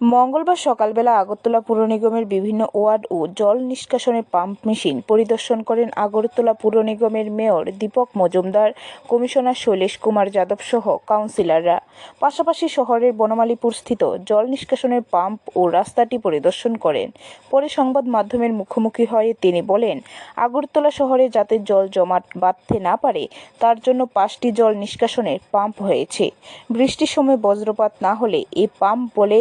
মঙ্গলবার সকালবেলা আগরতলা পুর নিগমের বিভিন্ন ওয়ার্ড ও জল নিষ্কাশনের পাম্প মেশিন পরিদর্শন করেন আগরতলা পুর নিগমের মেয়র দীপক মজুমদার, কমিশনার শৈলেশ কুমার যাদব সহ কাউন্সিলররা। পাশাপাশি শহরের বনমালীপুর স্থিত জল নিষ্কাশনের পাম্প ও রাস্তাটি পরিদর্শন করেন। পরে সংবাদ মাধ্যমের মুখোমুখি হয়ে তিনি বলেন, আগরতলা শহরে যাতে জল জমাট বাঁধতে না পারে, তার জন্য পাঁচটি জল নিষ্কাশনের পাম্প হয়েছে। বৃষ্টির সময় বজ্রপাত না হলে এই পাম্প বলে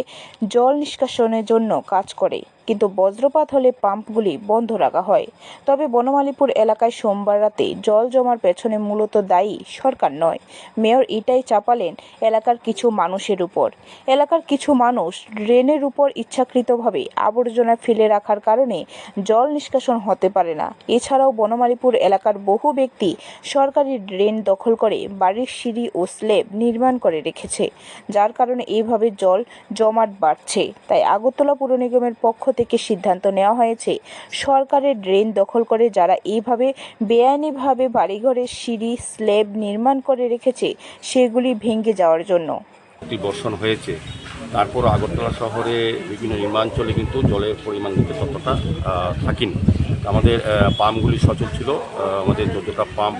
জল নিষ্কাশনের জন্য কাজ করে। কিন্তু বজ্রপাত হলে পাম্পগুলি বন্ধ রাখা হয়। তবে বনমালীপুর এলাকায় সোমবার রাতে জল জমার পেছনে মূলত দায়ী সরকার নয়। মেয়র এটাই চাপালেন এলাকার কিছু মানুষের উপর। এলাকার কিছু মানুষ ড্রেনের উপর ইচ্ছাকৃতভাবে আবর্জনা ফেলে রাখার কারণে জল নিষ্কাশন হতে পারে না। এছাড়াও বনমালীপুর এলাকার বহু ব্যক্তি সরকারি ড্রেন দখল করে বাড়ির সিঁড়ি ও স্ল্যাব নির্মাণ করে রেখেছে। যার কারণে এইভাবে জল জমাট বাড়ছে। তাই আগরতলা পুর নিগমের পক্ষ থেকে সিদ্ধান্ত নেওয়া হয়েছে। সরকারের ড্রেন দখল করে যারা এইভাবে বেআইনিভাবে বাড়িঘরের সিঁড়ি স্ল্যাব নির্মাণ করে রেখেছে সেগুলি ভেঙে যাওয়ার জন্য। বর্ষণ হয়েছে। তারপর আগরতলা শহরে বিভিন্ন নির্মাঞ্চলে কিন্তু জলের পরিমাণ কিন্তু ততটা থাকেনি। আমাদের পাম্পগুলি সচল ছিল। আমাদের চোদ্দোটা পাম্প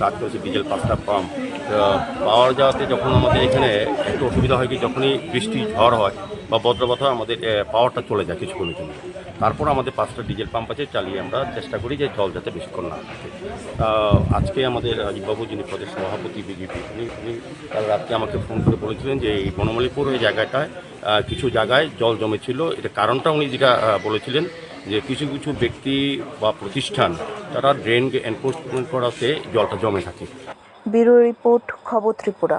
কাজ করেছে ডিজেল পাঁচটা পাম্প আহ, পাওয়া যাওয়াতে যখন আমাদের এখানে একটু অসুবিধা হয় কি যখনই বৃষ্টি ঝড় হয় বা বজ্রপাত আমাদের পাওয়ারটা চলে যায় কিছুক্ষণের জন্য। তারপর আমাদের পাঁচটা ডিজেল পাম্প আছে, চালিয়ে আমরা চেষ্টা করি যে জল যাতে বেশিক্ষণ না থাকে। আজকে আমাদের রাজীববাবু, যিনি প্রদেশ সভাপতি বিজেপি, উনি উনি কাল রাত্রে আমাকে ফোন করে বলেছিলেন যে এই বনমালীপুর ওই জায়গাটায় কিছু জায়গায় জল জমেছিল। এটা কারণটা উনি যেটা বলেছিলেন যে কিছু কিছু ব্যক্তি বা প্রতিষ্ঠান, তারা ড্রেনকে এনফোর্সমেন্ট করাতে জলটা জমে থাকে। ব্যুরো রিপোর্ট, খবর ত্রিপুরা।